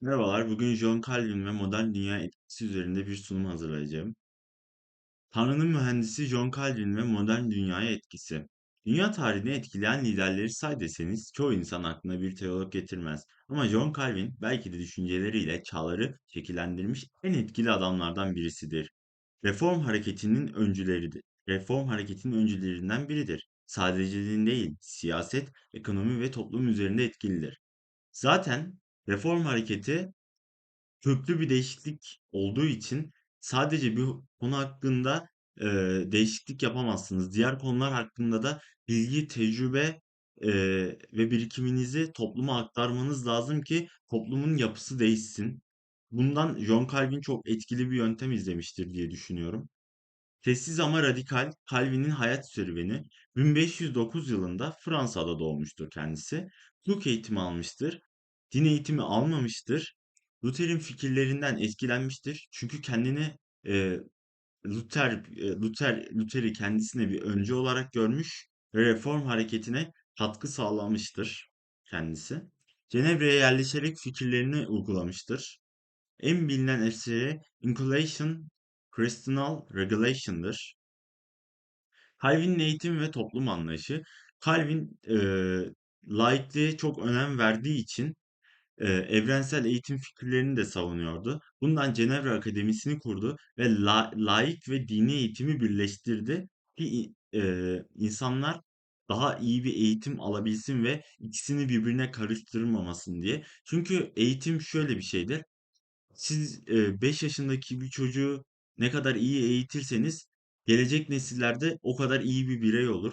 Merhabalar, bugün John Calvin ve modern dünya etkisi üzerinde bir sunum hazırlayacağım. Tanrı'nın mühendisi John Calvin ve modern dünyaya etkisi. Dünya tarihini etkileyen liderleri say deseniz çoğu insan aklına bir teolog getirmez. Ama John Calvin belki de düşünceleriyle çağları şekillendirmiş en etkili adamlardan birisidir. Reform hareketinin öncüleridir. Reform hareketinin öncülerinden biridir. Sadece din değil, siyaset, ekonomi ve toplum üzerinde etkilidir. Zaten reform hareketi köklü bir değişiklik olduğu için sadece bir konu hakkında eee, değişiklik yapamazsınız. Diğer konular hakkında da bilgi, tecrübe eee, ve birikiminizi topluma aktarmanız lazım ki toplumun yapısı değişsin. Bundan John Calvin çok etkili bir yöntem izlemiştir diye düşünüyorum. Sessiz ama radikal Calvin'in hayat serüveni 1509 yılında Fransa'da doğmuştur kendisi. Hukuk eğitimi almıştır. Din eğitimi almamıştır. Luther'in fikirlerinden etkilenmiştir. Çünkü kendini e, Luther, e, Luther, Luther'i kendisine bir öncü olarak görmüş ve reform hareketine katkı sağlamıştır kendisi. Cenevre'ye yerleşerek fikirlerini uygulamıştır. En bilinen eseri Inculcation Christinal Regulation'dır. Calvin'in eğitim ve toplum anlayışı, Calvin eee laikliğe çok önem verdiği için eee, evrensel eğitim fikirlerini de savunuyordu. Bundan Cenevre Akademisi'ni kurdu ve la- laik ve dini eğitimi birleştirdi ki eee, insanlar daha iyi bir eğitim alabilsin ve ikisini birbirine karıştırmamasın diye. Çünkü eğitim şöyle bir şeydir. Siz e, 5 yaşındaki bir çocuğu ne kadar iyi eğitirseniz gelecek nesillerde o kadar iyi bir birey olur.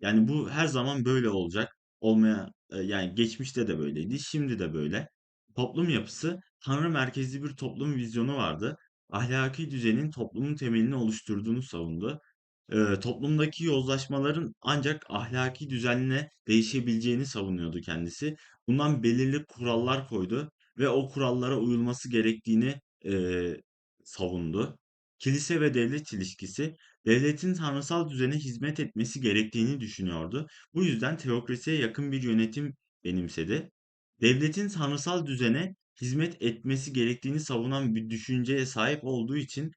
Yani bu her zaman böyle olacak. Olmaya e, yani geçmişte de böyleydi, şimdi de böyle. Toplum yapısı tanrı merkezli bir toplum vizyonu vardı. Ahlaki düzenin toplumun temelini oluşturduğunu savundu. E, toplumdaki yozlaşmaların ancak ahlaki düzenle değişebileceğini savunuyordu kendisi. Bundan belirli kurallar koydu ve o kurallara uyulması gerektiğini e, savundu. Kilise ve devlet ilişkisi devletin tanrısal düzene hizmet etmesi gerektiğini düşünüyordu. Bu yüzden teokrasiye yakın bir yönetim benimsedi. Devletin tanrısal düzene hizmet etmesi gerektiğini savunan bir düşünceye sahip olduğu için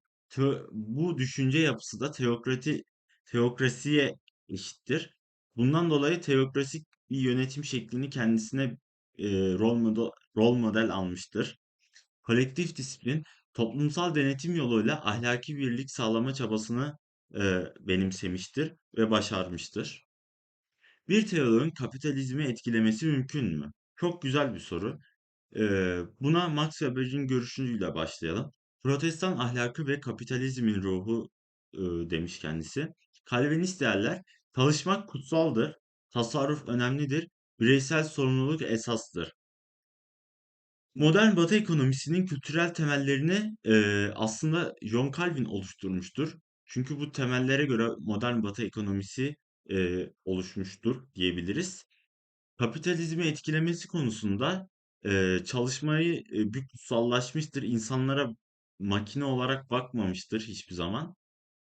bu düşünce yapısı da teokrati teokrasiye eşittir. Bundan dolayı teokrasik bir yönetim şeklini kendisine e, rol model, rol model almıştır. Kolektif disiplin, toplumsal denetim yoluyla ahlaki birlik sağlama çabasını e, benimsemiştir ve başarmıştır. Bir teoloğun kapitalizmi etkilemesi mümkün mü? Çok güzel bir soru. E, buna Max Weber'in görüşüyle başlayalım. Protestan ahlakı ve kapitalizmin ruhu e, demiş kendisi. Calvinist değerler, çalışmak kutsaldır, tasarruf önemlidir, bireysel sorumluluk esastır. Modern Batı ekonomisinin kültürel temellerini eee, aslında John Calvin oluşturmuştur. Çünkü bu temellere göre modern Batı ekonomisi eee, oluşmuştur diyebiliriz. Kapitalizmi etkilemesi konusunda eee, çalışmayı e, bir kutsallaşmıştır. İnsanlara makine olarak bakmamıştır hiçbir zaman.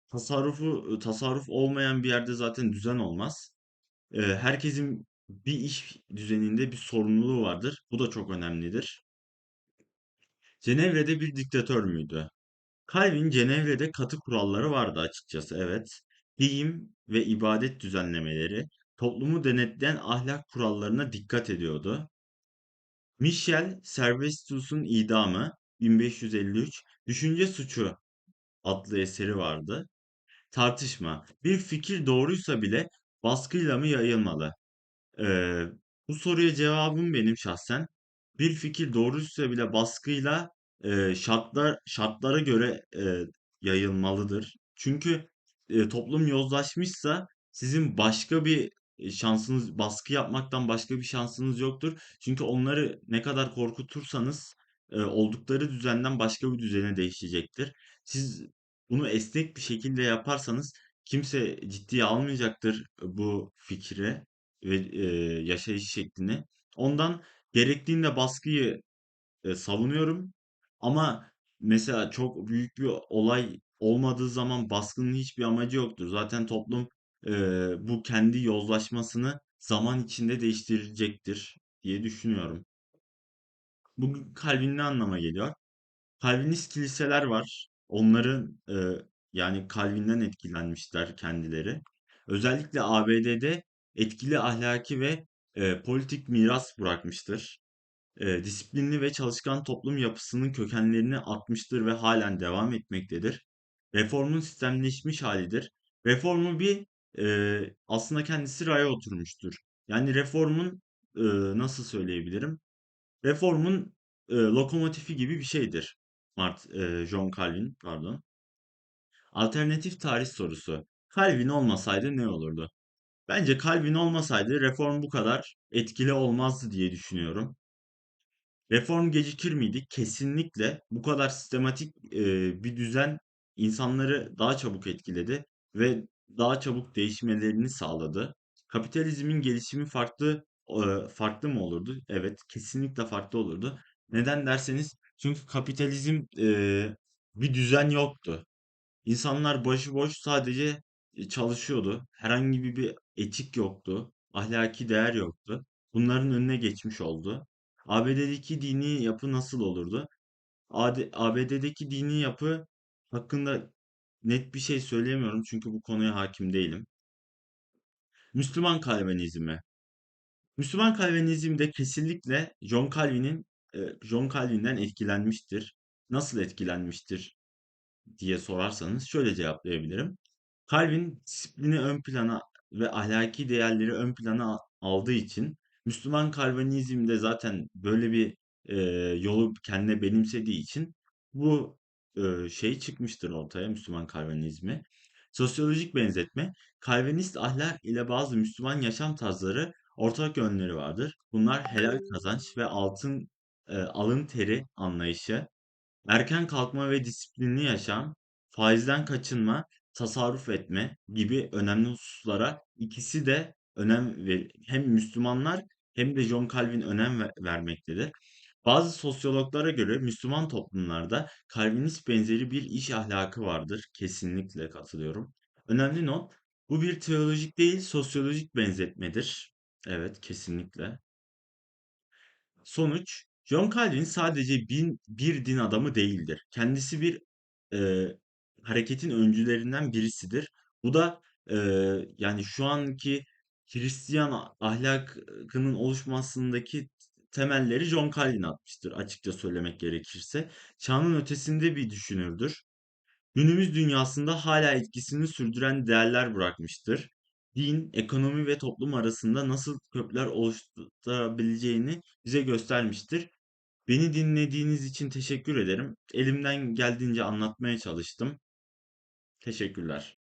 Tasarrufu tasarruf olmayan bir yerde zaten düzen olmaz. Eee, herkesin bir iş düzeninde bir sorumluluğu vardır. Bu da çok önemlidir. Cenevre'de bir diktatör müydü? Calvin Cenevre'de katı kuralları vardı açıkçası evet. Giyim ve ibadet düzenlemeleri, toplumu denetleyen ahlak kurallarına dikkat ediyordu. Michel Servetus'un idamı 1553, Düşünce Suçu adlı eseri vardı. Tartışma. Bir fikir doğruysa bile baskıyla mı yayılmalı? Ee, bu soruya cevabım benim şahsen bir fikir doğruysa bile baskıyla e, şartlar şartlara göre e, yayılmalıdır. Çünkü e, toplum yozlaşmışsa sizin başka bir şansınız baskı yapmaktan başka bir şansınız yoktur. Çünkü onları ne kadar korkutursanız e, oldukları düzenden başka bir düzene değişecektir. Siz bunu esnek bir şekilde yaparsanız kimse ciddiye almayacaktır bu fikri ve e, yaşayış şeklini. Ondan gerektiğinde baskıyı e, savunuyorum ama mesela çok büyük bir olay olmadığı zaman baskının hiçbir amacı yoktur. Zaten toplum e, bu kendi yozlaşmasını zaman içinde değiştirecektir diye düşünüyorum. Bu Calvin ne anlama geliyor? Calvinist kiliseler var. Onların e, yani Calvin'den etkilenmişler kendileri. Özellikle ABD'de etkili ahlaki ve e, politik miras bırakmıştır. E, disiplinli ve çalışkan toplum yapısının kökenlerini atmıştır ve halen devam etmektedir. Reformun sistemleşmiş halidir. Reformu bir e, aslında kendisi raya oturmuştur. Yani reformun e, nasıl söyleyebilirim? Reformun e, lokomotifi gibi bir şeydir. Mart, e, John Calvin, pardon. Alternatif tarih sorusu. Calvin olmasaydı ne olurdu? Bence Calvin olmasaydı reform bu kadar etkili olmazdı diye düşünüyorum. Reform gecikir miydi? Kesinlikle bu kadar sistematik e, bir düzen insanları daha çabuk etkiledi ve daha çabuk değişmelerini sağladı. Kapitalizmin gelişimi farklı e, farklı mı olurdu? Evet, kesinlikle farklı olurdu. Neden derseniz çünkü kapitalizm e, bir düzen yoktu. İnsanlar başıboş sadece çalışıyordu. Herhangi bir etik yoktu. Ahlaki değer yoktu. Bunların önüne geçmiş oldu. ABD'deki dini yapı nasıl olurdu? ABD'deki dini yapı hakkında net bir şey söyleyemiyorum çünkü bu konuya hakim değilim. Müslüman Kalvinizmi. Müslüman Kalvinizm de kesinlikle John Calvin'in e, John Calvin'den etkilenmiştir. Nasıl etkilenmiştir diye sorarsanız şöyle cevaplayabilirim. Calvin disiplini ön plana ve ahlaki değerleri ön plana aldığı için Müslüman Kalvinizm de zaten böyle bir e, yolu kendine benimsediği için bu e, şey çıkmıştır ortaya Müslüman Kalvinizmi. Sosyolojik benzetme, Kalvinist ahlak ile bazı Müslüman yaşam tarzları ortak yönleri vardır. Bunlar helal kazanç ve altın e, alın teri anlayışı, Erken kalkma ve disiplinli yaşam, faizden kaçınma, tasarruf etme gibi önemli hususlara ikisi de önem ver hem Müslümanlar hem de John Calvin önem ve- vermektedir. Bazı sosyologlara göre Müslüman toplumlarda Calvinist benzeri bir iş ahlakı vardır. Kesinlikle katılıyorum. Önemli not, bu bir teolojik değil, sosyolojik benzetmedir. Evet, kesinlikle. Sonuç, John Calvin sadece bin, bir din adamı değildir. Kendisi bir e, hareketin öncülerinden birisidir. Bu da e, yani şu anki Hristiyan ahlakının oluşmasındaki temelleri John Calvin atmıştır açıkça söylemek gerekirse. Çağının ötesinde bir düşünürdür. Günümüz dünyasında hala etkisini sürdüren değerler bırakmıştır. Din, ekonomi ve toplum arasında nasıl köprüler oluşturabileceğini bize göstermiştir. Beni dinlediğiniz için teşekkür ederim. Elimden geldiğince anlatmaya çalıştım. Teşekkürler.